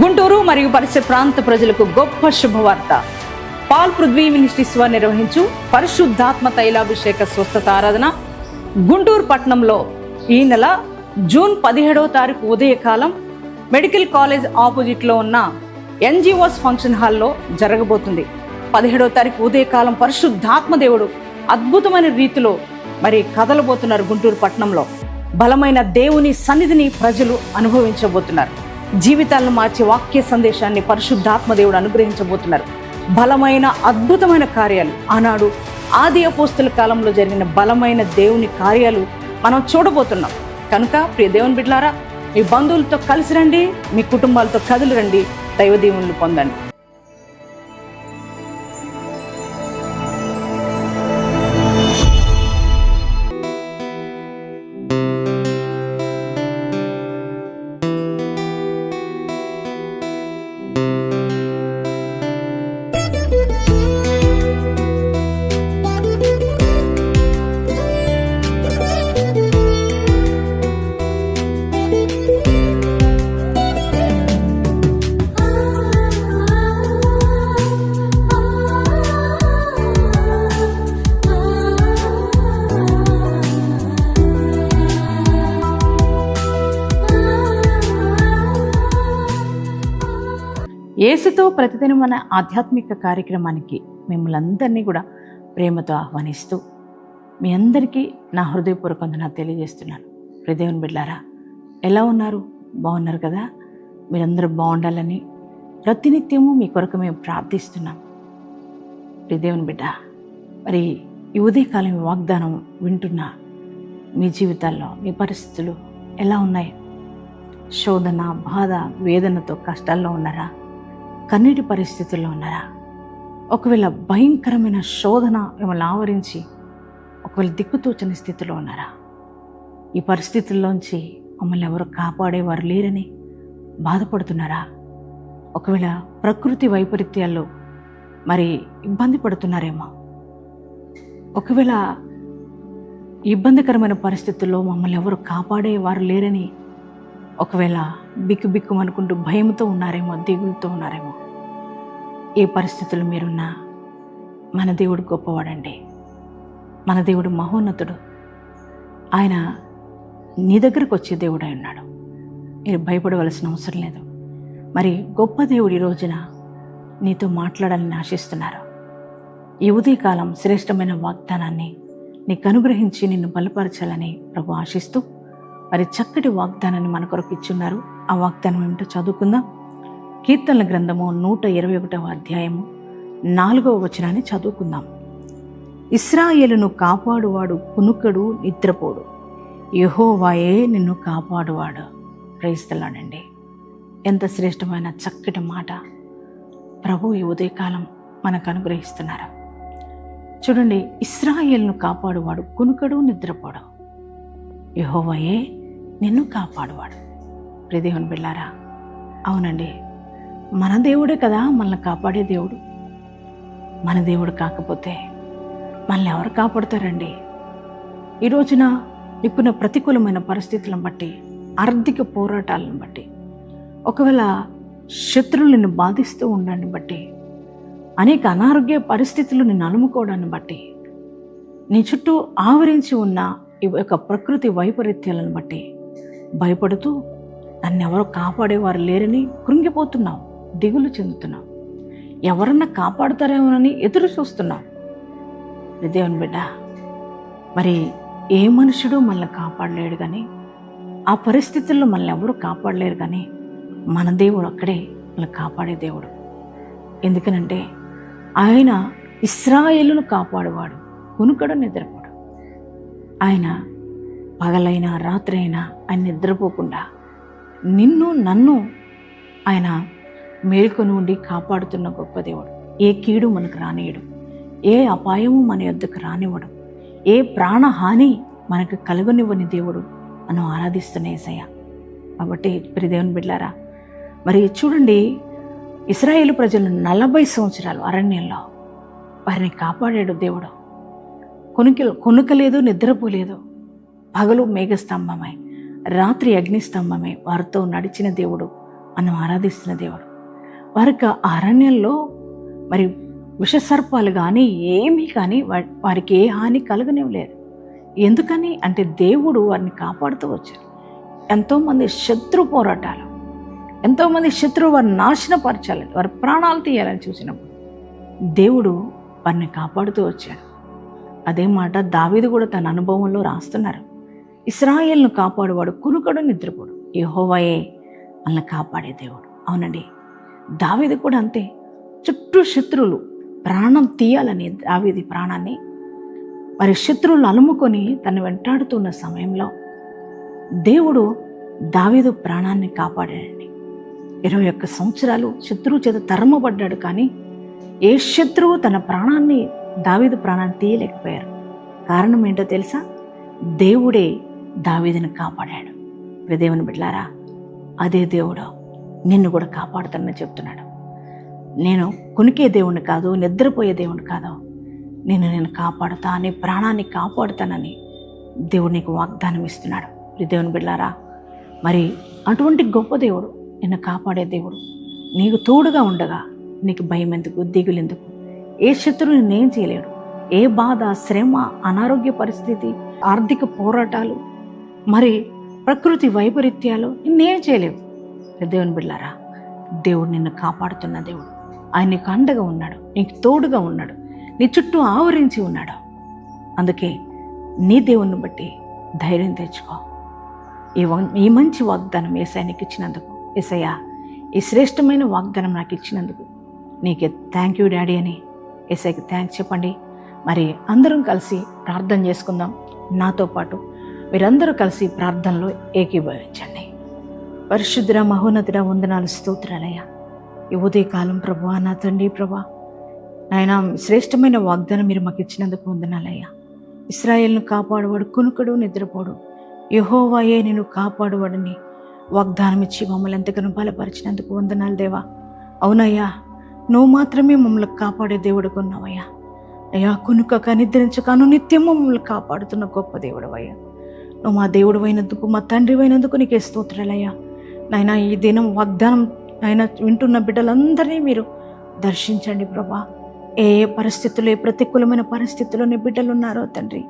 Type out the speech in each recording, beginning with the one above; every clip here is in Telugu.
గుంటూరు మరియు పరిసర ప్రాంత ప్రజలకు గొప్ప శుభవార్త. పాల్ పృథ్వీ మినిస్ట్రీస్ వారు నిర్వహించు పరిశుద్ధాత్మ తైలాభిషేక స్వస్థత ఆరాధన గుంటూరు పట్టణంలో ఈ నెల జూన్ పదిహేడవ తారీఖు ఉదయకాలం మెడికల్ కాలేజ్ ఆపోజిట్లో ఉన్న ఎన్జిఓస్ ఫంక్షన్ హాల్లో జరగబోతుంది. పదిహేడవ తారీఖు ఉదయకాలం పరిశుద్ధాత్మ దేవుడు అద్భుతమైన రీతిలో మరి కదలబోతున్నారు గుంటూరు పట్టణంలో. బలమైన దేవుని సన్నిధిని ప్రజలు అనుభవించబోతున్నారు. జీవితాలను మార్చే వాక్య సందేశాన్ని పరిశుద్ధాత్మదేవుడు అనుగ్రహించబోతున్నారు. బలమైన అద్భుతమైన కార్యాలు. ఆనాడు ఆది అపోస్తుల కాలంలో జరిగిన బలమైన దేవుని కార్యాలు మనం చూడబోతున్నాం. కనుక ప్రియ దేవుని బిడ్లారా మీ బంధువులతో కలిసి రండి మీ కుటుంబాలతో కదిలి రండి. దైవ దీవులను పొందండి. యేసుతో ప్రతిదినం మన ఆధ్యాత్మిక కార్యక్రమానికి మిమ్మల్ని అందరినీ కూడా ప్రేమతో ఆహ్వానిస్తూ మీ అందరికీ నా హృదయపూర్వక నా తెలియజేస్తున్నాను. హృదయం బిడ్డారా ఎలా ఉన్నారు? బాగున్నారు కదా? మీరందరూ బాగుండాలని ప్రతినిత్యము మీ కొరకు మేము ప్రార్థిస్తున్నాం. హృదయం బిడ్డ మరి ఈ ఉదయకాలం వాగ్దానం వింటున్న మీ జీవితాల్లో మీ పరిస్థితులు ఎలా ఉన్నాయి? శోధన బాధ వేదనతో కష్టాల్లో ఉన్నారా? కన్నీటి పరిస్థితుల్లో ఉన్నారా? ఒకవేళ భయంకరమైన శోధన మిమ్మల్ని ఆవరించి ఒకవేళ దిక్కుతోచని స్థితిలో ఉన్నారా? ఈ పరిస్థితుల్లోంచి మమ్మల్ని ఎవరు కాపాడేవారు లేరని బాధపడుతున్నారా? ఒకవేళ ప్రకృతి వైపరీత్యాల్లో మరి ఇబ్బంది పడుతున్నారేమో? ఒకవేళ ఇబ్బందికరమైన పరిస్థితుల్లో మమ్మల్ని ఎవరు కాపాడేవారు లేరని ఒకవేళ బిక్కు అనుకుంటూ భయంతో ఉన్నారేమో దిగులతో ఉన్నారేమో. ఏ పరిస్థితులు మీరున్నా మన దేవుడు గొప్పవాడండి. మన దేవుడు మహోన్నతుడు. ఆయన నీ దగ్గరకు వచ్చే దేవుడై ఉన్నాడు. మీరు భయపడవలసిన అవసరం లేదు. మరి గొప్ప దేవుడు ఈ రోజున నీతో మాట్లాడాలని ఆశిస్తున్నారు. ఈ ఉదయకాలం శ్రేష్టమైన వాగ్దానాన్ని నీకు అనుగ్రహించి నిన్ను బలపరచాలని ప్రభు ఆశిస్తూ మరి చక్కటి వాగ్దానాన్ని మన కొరకు ఇచ్చున్నారు. ఆ వాగ్దానం ఏమిటో చదువుకుందాం. కీర్తనల గ్రంథము నూట ఇరవై ఒకటవ అధ్యాయము నాలుగవ వచనాన్ని చదువుకుందాం. ఇస్రాయేలును కాపాడువాడు కునుకడు నిద్రపోడు. యహోవాయే నిన్ను కాపాడువాడు. ప్రయిస్తున్నాడండి ఎంత శ్రేష్టమైన చక్కటి మాట. ప్రభు ఈ ఉదయకాలం మనకు అనుగ్రహిస్తున్నారు? చూడండి ఇస్రాయేల్ను కాపాడువాడు కునుకడు నిద్రపోడు. యహోవయే నిన్ను కాపాడువాడు. ప్రదేవుని బిళ్ళారా అవునండి మన దేవుడే కదా మనల్ని కాపాడే దేవుడు. మన దేవుడు కాకపోతే మనల్ని ఎవరు కాపాడుతారండి? ఈ రోజున నీకున్న ప్రతికూలమైన పరిస్థితులను బట్టి ఆర్థిక పోరాటాలను బట్టి ఒకవేళ శత్రువులను బాధిస్తూ ఉండడాన్ని బట్టి అనేక అనారోగ్య పరిస్థితులు నిన్ను అలుముకోవడాన్ని బట్టి నీ చుట్టూ ఆవరించి ఉన్న ఈ యొక్క ప్రకృతి వైపరీత్యాలను బట్టి భయపడుతూ నన్ను ఎవరో కాపాడేవారు లేరని కృంగిపోతున్నావు దిగులు చెందుతున్నావు ఎవరన్నా కాపాడుతారేమోనని ఎదురు చూస్తున్నావు దేవుని బిడ్డ మరి ఏ మనుషుడు మనల్ని కాపాడలేడు కానీ ఆ పరిస్థితుల్లో మనల్ని ఎవరు కాపాడలేరు కానీ మన దేవుడు అక్కడే మనల్ని కాపాడే దేవుడు. ఎందుకనంటే ఆయన ఇస్రాయేలును కాపాడువాడు కునుకడు నిద్ర ఆయన పగలైనా రాత్రైనా ఆయన నిద్రపోకుండా నిన్ను నన్ను ఆయన మేల్కొని ఉండి కాపాడుతున్న గొప్ప దేవుడు. ఏ కీడు మనకు రానియడు ఏ అపాయము మన యొద్దకు రానివ్వడు. ఏ ప్రాణహాని మనకు కలుగనివ్వని దేవుడు మనం ఆరాధిస్తున్న ఏసయ్య. కాబట్టి ప్రిదేవుని బిడ్డారా మరి చూడండి ఇస్రాయేల్ ప్రజలు నలభై సంవత్సరాలు అరణ్యంలో వారిని కాపాడాడు దేవుడు. కొనుక కొనుకలేదు నిద్రపోలేదు. పగలు మేఘస్తంభమై రాత్రి అగ్నిస్తంభమై వారితో నడిచిన దేవుడు మనం ఆరాధిస్తున్న దేవుడు. వారికి అరణ్యంలో మరి విషసర్పాలు కానీ ఏమీ కానీ వారికి ఏ హాని కలగనివ్వలేదు ఎందుకని అంటే దేవుడు వారిని కాపాడుతూ వచ్చారు. ఎంతోమంది శత్రు పోరాటాలు ఎంతోమంది శత్రువు వారిని నాశనపరచాలని వారి ప్రాణాలు తీయాలని చూసినప్పుడు దేవుడు వారిని కాపాడుతూ వచ్చాడు. అదే మాట దావీదు కూడా తన అనుభవంలో రాస్తున్నారు. ఇస్రాయేల్ను కాపాడువాడు కునుకడు నిద్రపోడు. యెహోవాయే వాళ్ళని కాపాడే దేవుడు. అవునండి. దావీది కూడా అంతే. చుట్టూ శత్రువులు ప్రాణం తీయాలని దావీది ప్రాణాన్ని మరి శత్రువులు అలుముకొని తను వెంటాడుతున్న సమయంలో దేవుడు దావీదు ప్రాణాన్ని కాపాడాడండి. ఇరవై ఒక్క సంవత్సరాలు శత్రువు చేత తరమబడ్డాడు కానీ ఏ శత్రువు తన ప్రాణాన్ని దావీదు ప్రాణాన్ని తీయలేకపోయారు. కారణం ఏంటో తెలుసా? దేవుడే దావీదుని కాపాడాడు. దేవుని బిడ్లారా అదే దేవుడు నిన్ను కూడా కాపాడుతానని చెప్తున్నాడు. నేను కునికే దేవుణ్ణి కాదు నిద్రపోయే దేవుణ్ణి కాదు. నేను నేను కాపాడుతాను ప్రాణాన్ని కాపాడుతానని దేవుడు నీకు వాగ్దానం ఇస్తున్నాడు. దేవుని బిడ్లారా మరి అటువంటి గొప్ప దేవుడు నిన్ను కాపాడే దేవుడు నీకు తోడుగా ఉండగా నీకు భయం ఎందుకు దిగులు ఎందుకు ఏ శత్రువు నేను చేయలేడు. ఏ బాధ శ్రమ అనారోగ్య పరిస్థితి ఆర్థిక పోరాటాలు మరి ప్రకృతి వైపరీత్యాలు నేను చేయలేవు. దేవుని బిళ్ళారా దేవుడు నిన్ను కాపాడుతున్న దేవుడు. ఆయన నీకు అండగా ఉన్నాడు నీకు తోడుగా ఉన్నాడు నీ చుట్టూ ఆవరించి ఉన్నాడు. అందుకే నీ దేవుణ్ణి బట్టి ధైర్యం తెచ్చుకో. ఈ వ- ఈ మంచి వాగ్దానం ఏసఐ నీకు ఇచ్చినందుకు ఏసయ్యా ఈ శ్రేష్టమైన వాగ్దానం నాకు ఇచ్చినందుకు నీకే థ్యాంక్ యూ డాడీ అని ఏసైకి థ్యాంక్స్ చెప్పండి. మరి అందరం కలిసి ప్రార్థన చేసుకుందాం. నాతో పాటు మీరందరూ కలిసి ప్రార్థనలో ఏకీభవించండి. పరిశుద్ధ్ర మహోన్నతుడ వందనాలు స్తోత్రాలయ్యా. ఈ ఉదయకాలం ప్రభా నా తండ్రి ప్రభా నాయన శ్రేష్టమైన వాగ్దానం మీరు మాకు ఇచ్చినందుకు వందనాలయ్యా. ఇస్రాయేల్ను కాపాడువాడు కునుకడు నిద్రపోడు. యహోవాయే నేను కాపాడువాడని వాగ్దానం ఇచ్చి మమ్మల్ని ఎంతగానో బలపరిచినందుకు వందనాలు దేవా. అవునయ్యా నువ్వు మాత్రమే మమ్మల్ని కాపాడే దేవుడు కొన్నావయ్యా అయ్యా కునుకక నిద్రించక నిత్యం మమ్మల్ని కాపాడుతున్న గొప్ప దేవుడు అయ్యా నువ్వు మా దేవుడు అయినందుకు మా తండ్రి అయినందుకు నీకే స్తోత్రాలయ్యా. నాయన ఈ దినం వాగ్దానం ఆయన వింటున్న బిడ్డలందరినీ మీరు దర్శించండి ప్రభా. ఏ ఏ పరిస్థితుల్లో ఏ ప్రతికూలమైన పరిస్థితుల్లో నీ బిడ్డలు ఉన్నారో తండ్రి.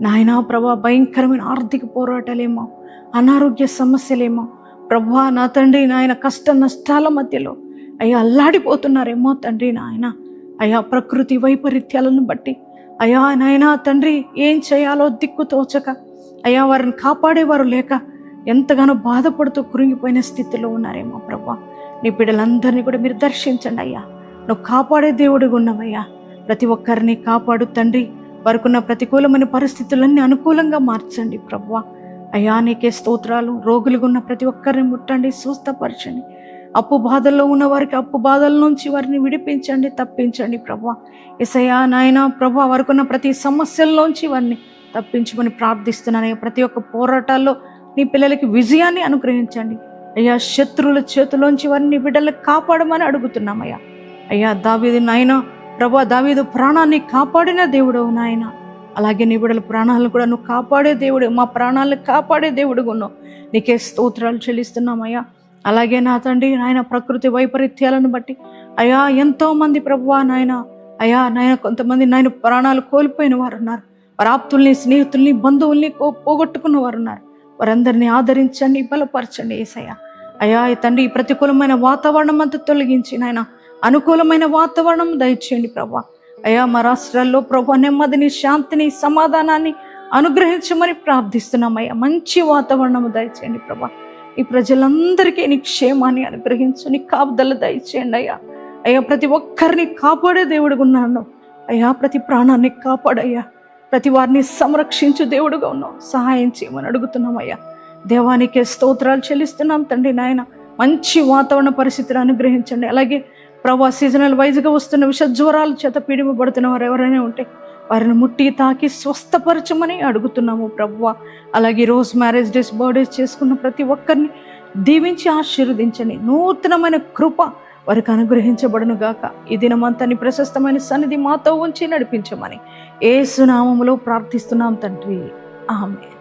నాయనా ప్రభా భయంకరమైన ఆర్థిక పోరాటాలేమో అనారోగ్య సమస్యలేమో ప్రభా నా తండ్రి నాయన కష్ట నష్టాల మధ్యలో అయ్యా అల్లాడిపోతున్నారేమో తండ్రి నాయన. అయ్యా ప్రకృతి వైపరీత్యాలను బట్టి. అయ్యా నాయనా తండ్రి ఏం చేయాలో దిక్కు తోచక. అయ్యా వారిని కాపాడేవారు లేక ఎంతగానో బాధపడుతూ కురిగిపోయిన స్థితిలో ఉన్నారేమో ప్రభా. నీ బిడ్డలందరినీ కూడా మీరు దర్శించండి అయ్యా. నువ్వు కాపాడే దేవుడిగా ఉన్నావయ్యా. ప్రతి ఒక్కరిని కాపాడు తండ్రి. వారికున్న ప్రతికూలమైన పరిస్థితులన్నీ అనుకూలంగా మార్చండి ప్రభా. అయ్యా నీకే స్తోత్రాలు రోగులుగా ఉన్న ప్రతి ఒక్కరిని ముట్టండి స్వస్థపరచండి. అప్పు బాధల్లో ఉన్న వారికి అప్పు బాధల నుంచి వారిని విడిపించండి తప్పించండి ప్రభా. ఎసయా నాయన ప్రభా వారికున్న ప్రతి సమస్యల్లోంచి వారిని తప్పించమని ప్రార్థిస్తున్నాను. అయ్యా ప్రతి ఒక్క పోరాటాల్లో నీ పిల్లలకి విజయాన్ని అనుగ్రహించండి. అయ్యా శత్రువుల చేతిలోంచి వారిని నీ బిడ్డలకు కాపాడమని అడుగుతున్నామయ్యా అయ్యా. దావీదు నాయన ప్రభా దావీదు ప్రాణాన్ని కాపాడిన దేవుడవు నాయన. అలాగే నీ బిడ్డల ప్రాణాలను కూడా నువ్వు కాపాడే దేవుడు మా ప్రాణాలను కాపాడే దేవుడు ఉన్నావు. నీకే స్తోత్రాలు చెల్లిస్తున్నామయ్యా అలాగే నా తండ్రి నాయన ప్రకృతి వైపరీత్యాలను బట్టి. అయ్యా ఎంతో మంది ప్రభువా నాయన. అయ్యా నాయన కొంతమంది నాయన ప్రాణాలు కోల్పోయిన వారు ఉన్నారు వారి ఆప్తుల్ని స్నేహితుల్ని బంధువుల్ని కో- పోగొట్టుకున్న వారు ఉన్నారు వారందరినీ ఆదరించండి బలపరచండి ఏసయ్య. అయ్యా ఈ తండ్రి ప్రతికూలమైన వాతావరణం అంతా తొలగించి నాయన. అనుకూలమైన వాతావరణం దయచేయండి ప్రభా అయ్యా మా రాష్ట్రాల్లో ప్రభా నెమ్మదిని శాంతిని సమాధానాన్ని అనుగ్రహించమని ప్రార్థిస్తున్నామయ్యా మంచి వాతావరణం దయచేయండి ప్రభా ఈ ప్రజలందరికీ నీ క్షేమాన్ని అనుగ్రహించు నీ కాపుదల దయచేయండి అయ్యా. అయ్యా ప్రతి ఒక్కరిని కాపాడే దేవుడుగా ఉన్నాను. అయ్యా ప్రతి ప్రాణాన్ని కాపాడయ్యా. ప్రతి వారిని సంరక్షించు దేవుడుగా ఉన్నావు. సహాయం చేయమని అడుగుతున్నామయ్యా దేవానికే స్తోత్రాలు చెల్లిస్తున్నాం తండ్రి నాయన. మంచి వాతావరణ పరిస్థితిని అనుగ్రహించండి. అలాగే ప్రభా సీజనల్ వైజ్గా వస్తున్న విష జ్వరాల చేత పీడిమబడుతున్న వారు ఎవరైనా ఉంటే వారిని ముట్టి తాకి స్వస్థపరచమని అడుగుతున్నాము ప్రభువ. అలాగే రోజు మ్యారేజ్ డేస్ బర్త్డేస్ చేసుకున్న ప్రతి ఒక్కరిని దీవించి ఆశీర్వదించండి. నూతనమైన కృప వారికి అనుగ్రహించబడును గాక. ఈ దినమంతని ప్రశస్తమైన సన్నిధి మాతో ఉంచి నడిపించమని ఏ సునామంలో ప్రార్థిస్తున్నాం తండ్రి. ఆమె